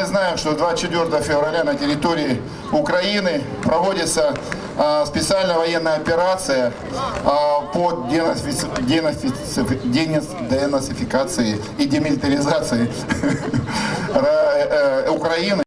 Мы знаем, что 24 февраля на территории Украины проводится а, специальная военная операция а, по денафи- денафи- денис- денацификации и демилитаризации Ра- э, Украины.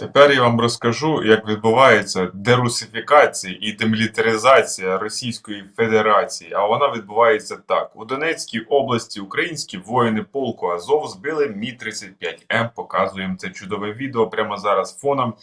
Тепер я вам розкажу, як відбувається дерусифікація і демілітаризація Російської Федерації. А вона відбувається так: у Донецькій області українські воїни полку Азов збили Мі 35 М. Показуємо це чудове відео прямо зараз фоном.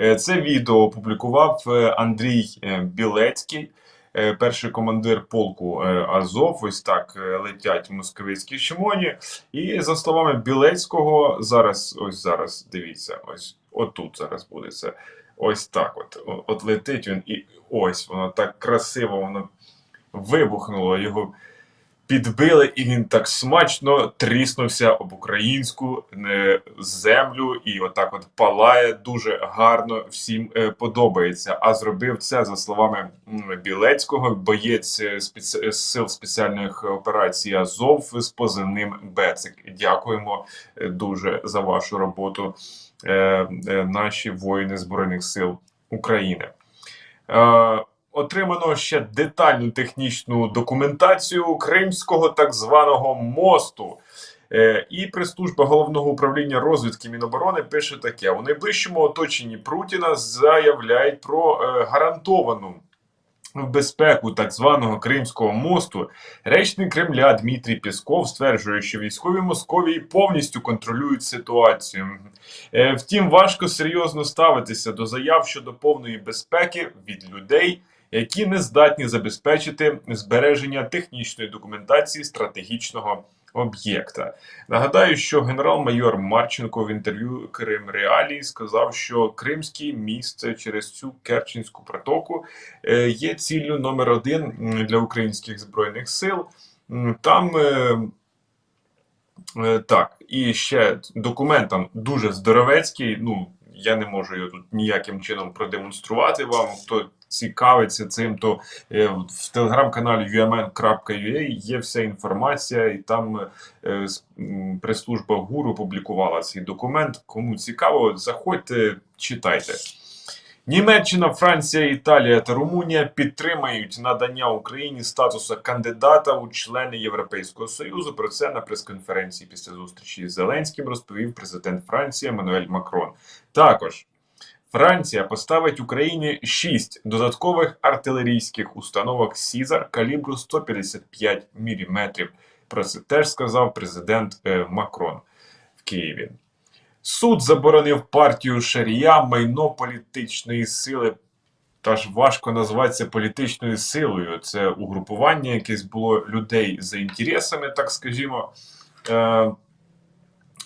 Е, Це відео опублікував е, Андрій е, Білецький, перший командир полку е, Азов. Ось так е, летять московицькі шимоні. І за словами Білецького, зараз, ось зараз, дивіться, ось отут зараз буде це. Ось так. От, от летить він, і ось воно так красиво, воно вибухнуло, його підбили, і він так смачно тріснувся об українську е, землю, і отак от палає дуже гарно, всім е, подобається. А зробив це за словами Білецького, боєць е, спеці... сил спеціальних операцій Азов з позивним Бецик. Дякуємо дуже за вашу роботу, наші воїни Збройних сил України. Отримано ще детальну технічну документацію Кримського так званого мосту. Е, І прес-служба головного управління розвідки Міноборони пише таке: у найближчому оточенні Прутіна заявляють про е, гарантовану безпеку так званого Кримського мосту. Речник Кремля Дмитрій Пєсков стверджує, що військові Московії повністю контролюють ситуацію. Е, Втім, важко серйозно ставитися до заяв щодо повної безпеки від людей, які не здатні забезпечити збереження технічної документації стратегічного об'єкта. Нагадаю, що генерал-майор Марченко в інтерв'ю Крим Реалії сказав, що Кримський міст через цю Керченську протоку е, є ціллю номер один для українських збройних сил. Там е, Е, Так, і ще документ там дуже здоровецький. Ну, я не можу його тут ніяким чином продемонструвати вам. Хто цікавиться цим, то е, в телеграм-каналі umn.ua є вся інформація, і там е, прес-служба гуру публікувала цей документ. Кому цікаво, заходьте, читайте. Німеччина, Франція, Італія та Румунія підтримають надання Україні статусу кандидата у члени Європейського союзу. Про це на прес-конференції після зустрічі з Зеленським розповів президент Франції Еммануель Макрон. Також Франція поставить Україні 6 додаткових артилерійських установок Сізар калібру 155 мм. Про це теж сказав президент е, Макрон в Києві. Суд заборонив партію Шарія майно політичної сили. Та ж важко назвати це політичною силою. Це угрупування якесь було людей за інтересами, так скажімо. Е,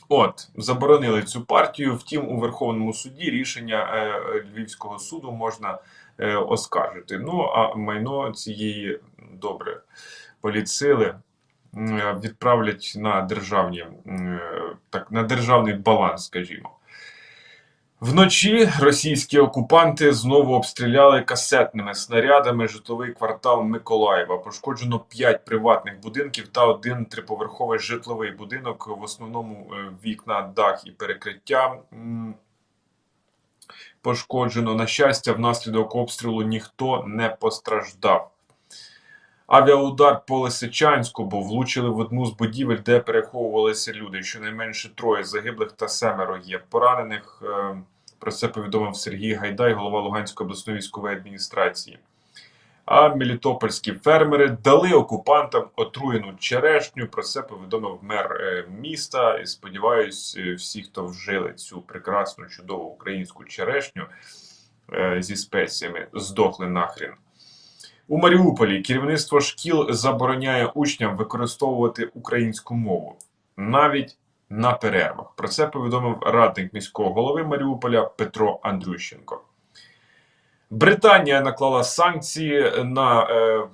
от, заборонили цю партію. Втім, у Верховному суді рішення е, Львівського суду можна е, оскаржити. Ну, а майно цієї добре політсили відправлять на державні так, на державний баланс, скажімо. Вночі російські окупанти знову обстріляли касетними снарядами житловий квартал Миколаєва. Пошкоджено 5 приватних будинків та один триповерховий житловий будинок, в основному е, вікна, дах і перекриття. Пошкоджено. На щастя, внаслідок обстрілу ніхто не постраждав. Авіаудар по Лисичанську, бо влучили в одну з будівель, де переховувалися люди. Щонайменше троє загиблих та семеро є поранених. Е, Про це повідомив Сергій Гайдай, голова Луганської обласної військової адміністрації. А мелітопольські фермери дали окупантам отруєну черешню. Про це повідомив мер е, міста. І сподіваюсь, е, всі, хто вжили цю прекрасну, чудову українську черешню зі спеціями, здохли нахрін. У Маріуполі керівництво шкіл забороняє учням використовувати українську мову навіть на перервах. Про це повідомив радник міського голови Маріуполя Петро Андрющенко. Британія наклала санкції на е,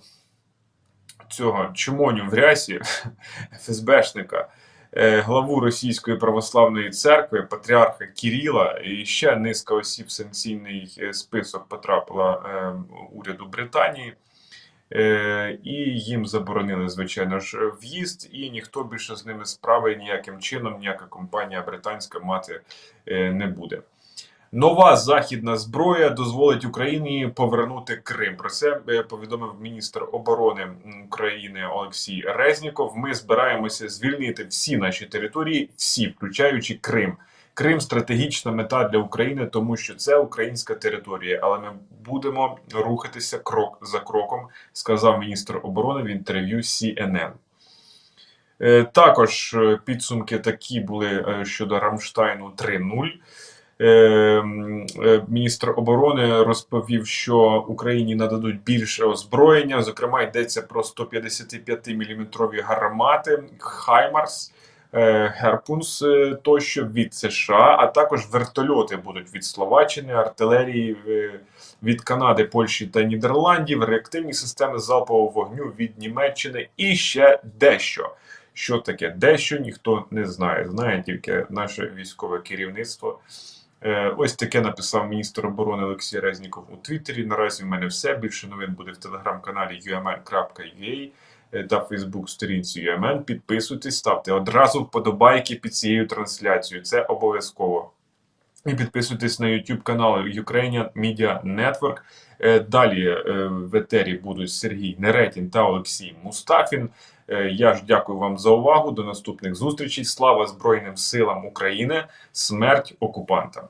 цього чумоню в рясі ФСБшника, главу Російської православної церкви, патріарха Кіріла, і ще низка осіб санкційний е, список потрапила е, уряду Британії. Е, і їм заборонили, звичайно ж, в'їзд, і ніхто більше з ними справи ніяким чином, ніяка компанія британська мати е, не буде. Нова західна зброя дозволить Україні повернути Крим. Про це е, повідомив міністр оборони України Олексій Резніков. Ми збираємося звільнити всі наші території, всі, включаючи Крим. Крим стратегічна мета для України, тому що це українська територія, але ми будемо рухатися крок за кроком, сказав міністр оборони в інтерв'ю CNN. Е, Також е, підсумки такі були щодо Рамштайну 3.0. Е, е, Міністр оборони розповів, що Україні нададуть більше озброєння. Зокрема, йдеться про 155-мм гармати Хаймарс, е, Герпунс тощо від США, а також вертольоти будуть від Словаччини, артилерії від Канади, Польщі та Нідерландів, реактивні системи залпового вогню від Німеччини і ще дещо. Що таке дещо ніхто не знає. Знає тільки наше військове керівництво. Е, Ось таке написав міністр оборони Олексій Резніков у Твіттері. Наразі в мене все. Більше новин буде в телеграм-каналі umn.ua е, та Фейсбук-сторінці UMN. Підписуйтесь, ставте одразу вподобайки під цією трансляцією. Це обов'язково. І підписуйтесь на YouTube канал Ukrainian Media Network. Е, Далі в етері будуть Сергій Неретін та Олексій Мустафін. Е, Я ж дякую вам за увагу. До наступних зустрічей. Слава Збройним силам України! Смерть окупантам!